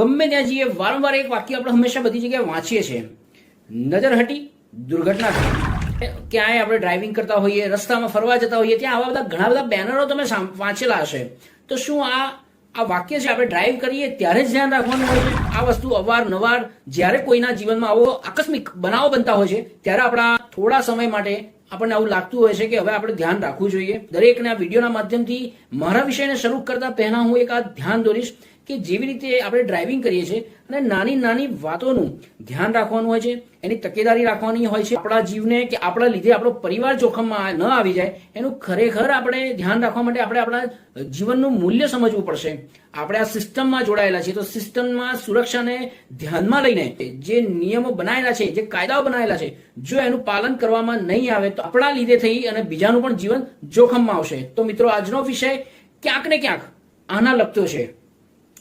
ગમે ત્યાં જઈએ, વારંવાર એક વાક્ય આપણે હંમેશા બધી જગ્યાએ વાંચીએ છીએ. નજર હટી, દુર્ઘટના થઈ ક્યાંય આપણે ડ્રાઇવિંગ કરતા હોઈએ, રસ્તામાં ફરવા જતા હોઈએ, ત્યાં આવા બધા ઘણા બધા બેનરો તમે વાંચેલા હશે. તો શું આ આ વાક્ય છે આપણે ડ્રાઈવ કરીએ ત્યારે જ ધ્યાન રાખવાનું હોય છે? આ વસ્તુ અવારનવાર જ્યારે કોઈના જીવનમાં આવો આકસ્મિક બનાવો બનતા હોય છે, ત્યારે આપણા થોડા સમય માટે આપણને આવું લાગતું હોય છે કે હવે આપણે ધ્યાન રાખવું જોઈએ. દરેકને આ વિડીયોના માધ્યમથી મારા વિષયને શરૂ કરતા પહેલા હું એક આ ધ્યાન દોરીશ. કે જેવી રીતે આપણે ડ્રાઇવિંગ કરીએ છીએ અને નાની નાની વાતોનું ધ્યાન રાખવાનું હોય છે, એની તકેદારી રાખવાની હોય છે. આપણા જીવને કે આપણા લીધે આપણો પરિવાર જોખમમાં ન આવી જાય, એનું ખરેખર આપણે ધ્યાન રાખવા માટે આપણે આપણા જીવનનું મૂલ્ય સમજવું પડશે. આપણે આ સિસ્ટમમાં જોડાયેલા છીએ, તો સિસ્ટમમાં સુરક્ષાને ધ્યાનમાં લઈને જે નિયમો બનાવેલા છે, જે કાયદાઓ બનાવેલા છે, જો એનું પાલન કરવામાં નહીં આવે તો આપણા લીધે થઈ અને બીજાનું પણ જીવન જોખમમાં આવશે. તો મિત્રો, આજનો વિષય ક્યાંક ને ક્યાંક આના લગતો છે.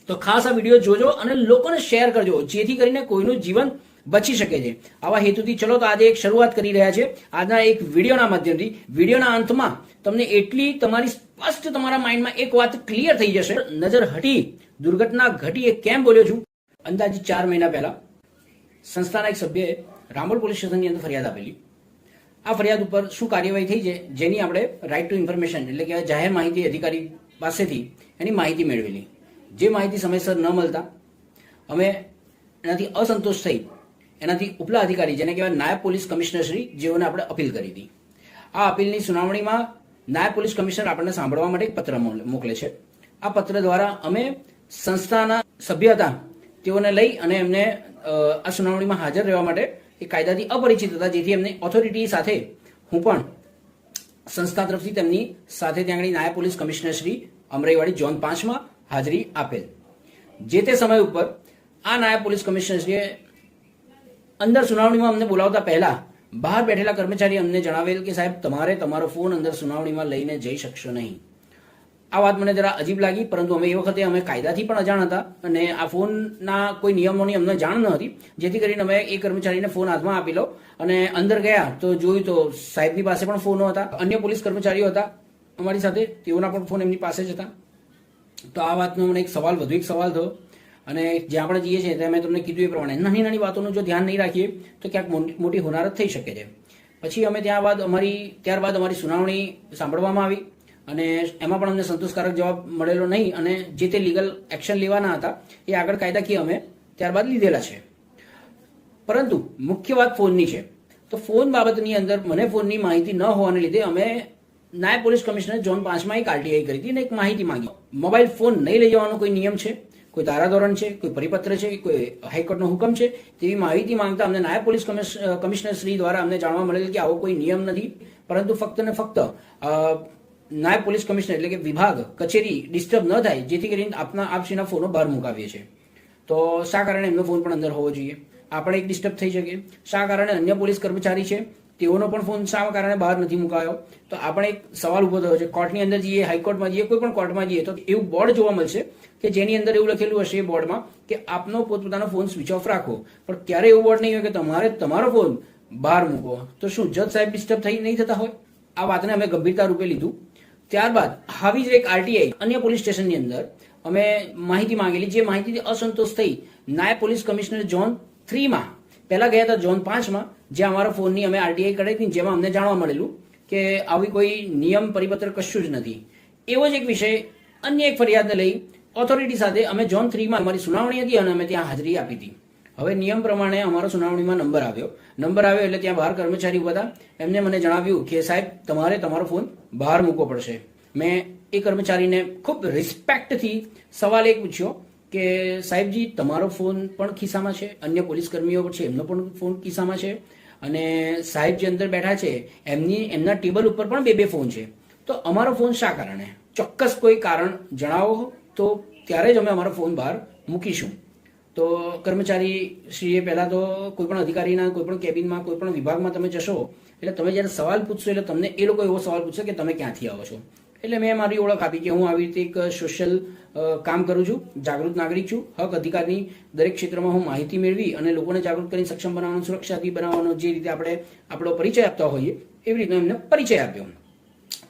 તો ખાસ આ વીડિયો જોજો અને લોકોને શેર કરજો, જેથી કરીને કોઈનું જીવન બચી શકે છે. આવા હેતુથી ચલો તો આજે એક શરૂઆત કરી રહ્યા છે. આજના એક વિડીયોના માધ્યમથી. વિડીયોના અંતમાં તમને એટલી તમારી સ્પષ્ટ તમારા માઇન્ડમાં એક વાત ક્લિયર થઈ જશે. નજર હટી. દુર્ઘટના ઘટી એ કેમ બોલ્યો છું? અંદાજે ચાર મહિના પહેલા સંસ્થાના એક સભ્યએ રામોલ પોલીસ સ્ટેશનની અંદર ફરિયાદ આપેલી. આ ફરિયાદ ઉપર શું કાર્યવાહી થઈ છે જેની આપણે રાઇટ ટુ ઇન્ફોર્મેશન એટલે કે જાહેર માહિતી અધિકારી પાસેથી એની માહિતી મેળવેલી. જે માહિતી સમયસર ન મળતા, અમે એનાથી અસંતોષ થઈ, એનાથી ઉપલા અધિકારી, જેને કહેવાય નાયબ પોલીસ કમિશનર જેઓને આપણે અપીલ કરી હતી. આ અપીલની સુનાવણીમાં નાયબ પોલીસ કમિશનર આપણને સાંભળવા માટે એક પત્ર મોકલે- છે. આ પત્ર દ્વારા અમે સંસ્થાના સભ્ય હતા, તેઓને લઈ અને એમને આ સુનાવણીમાં હાજર રહેવા માટે એ કાયદાથી અપરિચિત હતા, જેથી એમને ઓથોરિટી સાથે હું પણ સંસ્થા તરફથી તેમની સાથે ત્યાં આગળ નાયબ પોલીસ કમિશનર અમરાઈવાડી ઝોન પાંચમાં હાજરી આપેલ. જે તે સમય ઉપર આ નાયબ પોલીસ કમિશનરશ્રીએ અંદર સુનાવણીમાં અમને બોલાવતા પહેલા બહાર બેઠેલા કર્મચારી અમને જણાવેલ કે, સાહેબ, તમારે તમારો ફોન અંદર સુનાવણીમાં લઈને જઈ શકશો નહીં. આ વાત મને જરા અજીબ લાગી, પરંતુ અમે એ વખતે અમે કાયદાથી પણ અજાણ હતા અને આ ફોનના કોઈ નિયમોની અમને જાણ ન હતી, જેથી કરીને અમે એ કર્મચારીને ફોન હાથમાં આપેલો અને અંદર ગયા તો જોયું તો સાહેબની પાસે પણ ફોનો હતા. અન્ય પોલીસ કર્મચારીઓ હતા અમારી સાથે, તેઓના પણ ફોન એમની પાસે જ હતા. તો આ વાતનો મને એક સવાલ, વધુ એક સવાલ થયો. અને જ્યાં આપણે જઈએ છીએ ત્યાં મેં તમને કીધું એ પ્રમાણે. નાની નાની વાતોનું જો ધ્યાન નહીં રાખીએ, તો ક્યાંક મોટી હોનારત થઈ શકે છે. પછી અમે ત્યાં બાદ અમારી, ત્યારબાદ અમારી સુનાવણી સાંભળવામાં આવી. અને એમાં પણ અમને સંતોષકારક જવાબ મળેલો નહીં. અને જે તે લીગલ એક્શન લેવાના હતા, એ આગળ કાયદાકીય અમે ત્યારબાદ લીધેલા છે. પરંતુ મુખ્ય વાત ફોનની છે. તો ફોન બાબતની અંદર મને ફોનની માહિતી ન હોવાને લીધે અમે નાયબ પોલીસ કમિશનર ઝોન પાંચમાં એક આરટીઆઈ કરી હતી અને એક માહિતી માંગી. મોબાઈલ ફોન નહીં લઈ જવાનો કોઈ નિયમ છે? કોઈ ધારાધોરણ છે? કોઈ પરિપત્ર છે? કોઈ હાઈકોર્ટનો હુકમ છે? તેવી માહિતી માંગતા અમને નાયબ પોલીસ કમિશ- કમિશનર શ્રી દ્વારા અમને જાણવા મળેલ કે આવો કોઈ નિયમ નથી, પરંતુ ફક્ત ને ફક્ત નાયબ પોલીસ કમિશનર એટલે કે વિભાગ, કચેરી ડિસ્ટર્બ ન થાય, જેથી કરીને આપના આપશીના ફોનો બહાર મુકાવીએ છીએ. તો શા કારણે એમનો ફોન પણ અંદર હોવો જોઈએ? આપણે એક ડિસ્ટર્બ થઈ શકે શા કારણે અન્ય પોલીસ કર્મચારી છે? તેઓનો પણ ફોન શા કારણે બહાર નથી મુકાયો? તો આપણે એક સવાલ ઊભો થયો છે. કોર્ટની અંદર જઈએ હાઈકોર્ટમાં જઈએ, કોઈ પણ કોર્ટમાં જઈએ, તો એવું બોર્ડ જોવા મળશે કે જેની અંદર એવું લખેલું હશે એ બોર્ડમાં કે આપનો પોતપોતાનો ફોન સ્વિચ ઓફ રાખો. પણ ક્યારે એવું બોર્ડ નહીં હોય કે તમારે તમારો ફોન બહાર મૂકો તો શું, જજ સાહેબ ડિસ્ટર્બ થઈ, નહીં થતા હોય? આ વાતને અમે ગંભીરતા રૂપે લીધું. ત્યારબાદ આવી જ એક આરટીઆઈ અન્ય પોલીસ સ્ટેશનની અંદર, અમે માહિતી માંગેલી. જે માહિતીથી અસંતોષ થઈ, નાયબ પોલીસ કમિશનર ઝોન થ્રીમાં પહેલા ગયા હતા ઝોન પાંચમાં, જ્યાં અમારા ફોનની અમે આરટીઆઈ કરી હતી જેમાં અમને જાણવા મળેલું કે આવી કોઈ નિયમ પરિપત્ર કશું જ નથી. એવો જ એક વિષય અન્ય એક ફરિયાદને લઈ ઓથોરિટી સાથે અમે ઝોન થ્રીમાં અમારી સુનાવણી હતી અને અમે ત્યાં હાજરી આપી હતી. હવે નિયમ પ્રમાણે અમારો સુનાવણીમાં નંબર આવ્યો. નંબર આવ્યો એટલે ત્યાં બહાર કર્મચારી ઊભા હતા. એમને મને જણાવ્યું કે સાહેબ, તમારે તમારો ફોન બહાર મૂકવો પડશે. મેં એ કર્મચારીને ખૂબ રિસ્પેક્ટથી સવાલ એક પૂછ્યો કે સાહેબજી તમારો ફોન પણ ખિસ્સામાં છે, અન્ય પોલીસ કર્મીઓ છે, એમનો પણ ફોન ખિસ્સામાં છે. અને સાહેબ જે અંદર બેઠા છે, એમની, એમના ટેબલ ઉપર પણ બે બે ફોન છે. તો અમારો ફોન શા કારણે? ચોક્કસ કોઈ કારણ જણાવો તો ત્યારે જ અમે અમારો ફોન બહાર મૂકીશું. તો કર્મચારી શ્રીએ પહેલાં તો કોઈ પણ અધિકારીના, કોઈ પણ કેબિનમાં, કોઈ પણ વિભાગમાં તમે જશો, એટલે તમે જ્યારે સવાલ પૂછશો, એટલે તમને એ લોકો એવો સવાલ પૂછશે કે તમે ક્યાંથી આવો છો. એટલે મેં મારી ઓળખ આપી કે હું આવી રીતે એક સોશિયલ કામ કરું છું, જાગૃત નાગરિક છું, હક અધિકારની દરેક ક્ષેત્રમાં હું માહિતી મેળવી અને લોકોને જાગૃત કરીને સક્ષમ બનાવવાનો, સુરક્ષાથી બનાવવાનો, જે રીતે આપણે આપણો પરિચય આપતા હોઈએ, એવી રીતનો એમને પરિચય આપ્યો.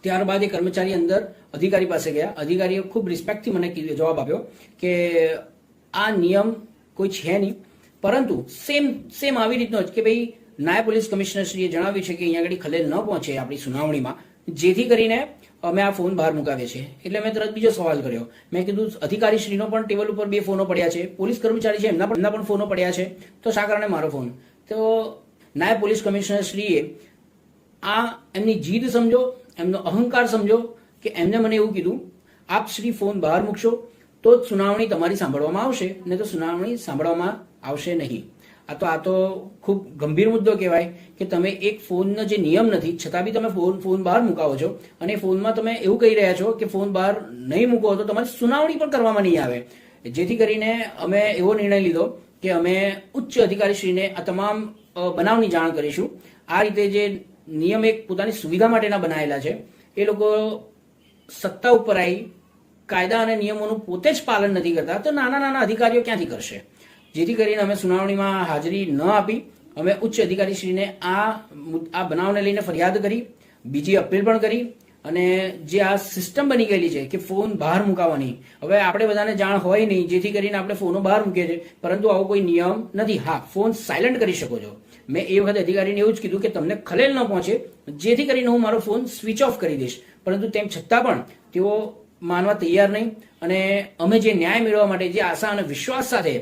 ત્યારબાદ એ કર્મચારી અંદર અધિકારી પાસે ગયા. અધિકારીએ ખૂબ રિસ્પેક્ટથી મને જવાબ આપ્યો કે આ નિયમ કોઈ છે નહીં, પરંતુ સેમ સેમ આવી રીતનો જ કે ભાઈ નાયબ પોલીસ કમિશનરશ્રીએ જણાવ્યું છે કે અહીંયા આગળ ખલેલ ન પહોંચે આપણી સુનાવણીમાં. જેથી કરીને અમે આ ફોન બહાર મુકાવીએ છીએ. એટલે મેં તરત બીજો સવાલ કર્યો. મેં કીધું, અધિકારીશ્રીનો પણ ટેબલ ઉપર બે ફોનો પડ્યા છે. પોલીસ કર્મચારી છે, એમના એમના પણ ફોનો પડ્યા છે. તો શા કારણે મારો ફોન? તો નાયબ પોલીસ કમિશનરશ્રીએ આ એમની જીદ સમજો, એમનો અહંકાર સમજો કે એમને મને એવું કીધું, આપ શ્રી ફોન બહાર મૂકશો તો જ સુનાવણી તમારી સાંભળવામાં આવશે ને તો સુનાવણી સાંભળવામાં આવશે નહીં. આ તો આ તો ખૂબ ગંભીર મુદ્દો કહેવાય કે તમે એક ફોનનો જે નિયમ નથી, છતાં બી તમે ફોન ફોન બહાર મુકાવો છો અને ફોનમાં તમે એવું કહી રહ્યા છો કે ફોન બહાર નહીં મૂકો તો તમારી સુનાવણી પણ કરવામાં નહીં આવે. જેથી કરીને અમે એવો નિર્ણય લીધો કે અમે ઉચ્ચ અધિકારીશ્રીને આ તમામ બનાવની જાણ કરીશું. આ રીતે જે નિયમ એક પોતાની સુવિધા માટેના બનાવેલા છે, એ લોકો સત્તા ઉપર આવી કાયદા અને નિયમોનું પોતે જ પાલન નથી કરતા, તો નાના નાના અધિકારીઓ ક્યાંથી કરશે? જેથી કરીને અમે સુનાવણીમાં હાજરી ન આપી, અમે ઉચ્ચ અધિકારીશ્રીને આ આ બનાવને લઈને ફરિયાદ કરી, બીજી અપીલ પણ કરી અને જે આ સિસ્ટમ બની ગયેલી છે કે ફોન બહાર મુકાવવાની હવે આપણે બધાને જાણ હોય નહીં, જેથી કરીને આપણે ફોનો બહાર મૂકીએ છીએ, પરંતુ આવો કોઈ નિયમ નથી. હા, ફોન સાયલન્ટ કરી શકો છો. મેં એ વખતે અધિકારીને એવું જ કીધું કે તમને ખલેલ ન પહોંચે, જેથી કરીને હું મારો ફોન સ્વિચ ઓફ કરી દઈશ. પરંતુ તેમ છતાં પણ તેઓ માનવા તૈયાર નહીં અને અમે જે ન્યાય મેળવવા માટે જે આશા અને વિશ્વાસ સાથે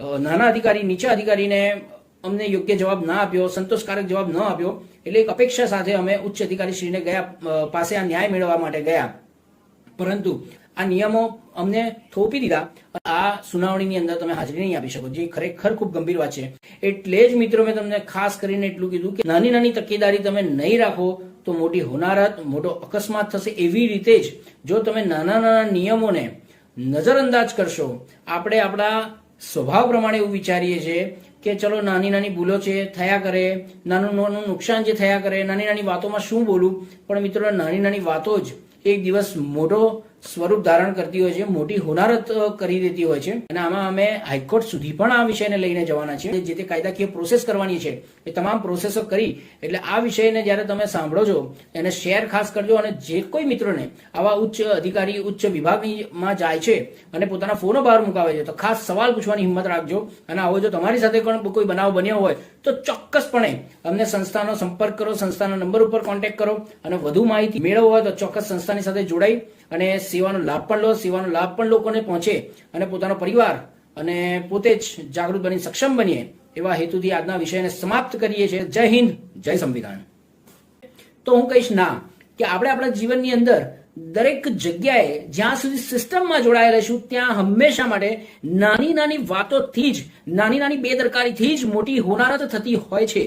નાના અધિકારી, નીચા અધિકારીને અમને યોગ્ય જવાબ ના આપ્યો, સંતોષકારક જવાબ ન આપ્યો, એટલે એક અપેક્ષા સાથે અમે ઉચ્ચ અધિકારીશ્રીને ગયા પાસે આ ન્યાય મેળવવા માટે ગયા. પરંતુ આ નિયમો અમને થોપી દીધા. આ સુનાવણીની અંદર તમે હાજરી નહીં આપી શકો, જે ખરેખર ખૂબ ગંભીર વાત છે. એટલે જ મિત્રો મેં તમને ખાસ કરીને એટલું કીધું કે નાની નાની તકેદારી તમે નહીં રાખો તો મોટી હોનારત, મોટો અકસ્માત થશે એવી રીતે જ જો તમે નાના નાના નિયમોને નજરઅંદાજ કરશો, આપણે આપણા સ્વભાવ પ્રમાણે એવું વિચારીએ છીએ કે ચલો નાની નાની ભૂલો છે થયા કરે, નાનું નાનું નુકસાન જે થયા કરે, નાની નાની વાતોમાં શું બોલું? પણ મિત્રો, નાની નાની વાતો જ એક દિવસ મોટો સ્વરૂપ ધારણ કરતી હોય છે, મોટી હોનારત કરી દેતી હોય છે. અને આમાં અમે હાઈકોર્ટ સુધી પણ આ વિષયને લઈને જવાના છે જે તે કાયદાકીય પ્રોસેસ કરવાની છે, એ તમામ પ્રોસેસો કરી, એટલે આ વિષયને જ્યારે તમે સાંભળો છો, એને શેર ખાસ કરજો અને જે કોઈ મિત્રોને આવા ઉચ્ચ અધિકારી, ઉચ્ચ વિભાગમાં જાય છે અને પોતાના ફોનો બહાર મુકાવે છે, તો ખાસ સવાલ પૂછવાની હિંમત રાખજો. અને આવો જો તમારી સાથે પણ કોઈ બનાવ બન્યો હોય, તો ચોક્કસપણે અમને સંસ્થાનો સંપર્ક કરો, સંસ્થાના નંબર ઉપર કોન્ટેક્ટ કરો અને વધુ માહિતી મેળવવો હોય તો ચોક્કસ સંસ્થાની સાથે જોડાઈ અને સેવાનો લાભ પણ લો, સેવાનો લાભ પણ લોકોને પહોંચે અને પોતાનો પરિવાર અને પોતે જ જાગૃત બની સક્ષમ બનીએ એવા હેતુથી આજના વિષયને સમાપ્ત કરીએ છીએ. જય હિન્દ, જય સંવિધાન. તો હું કહીશ ના, કે આપણે આપણા જીવનની અંદર દરેક જગ્યાએ જ્યાં સુધી સિસ્ટમમાં જોડાયેલા છું ત્યાં હંમેશા માટે નાની નાની વાતોથી જ નાની નાની બેદરકારીથી જ મોટી હોનારત થતી હોય છે.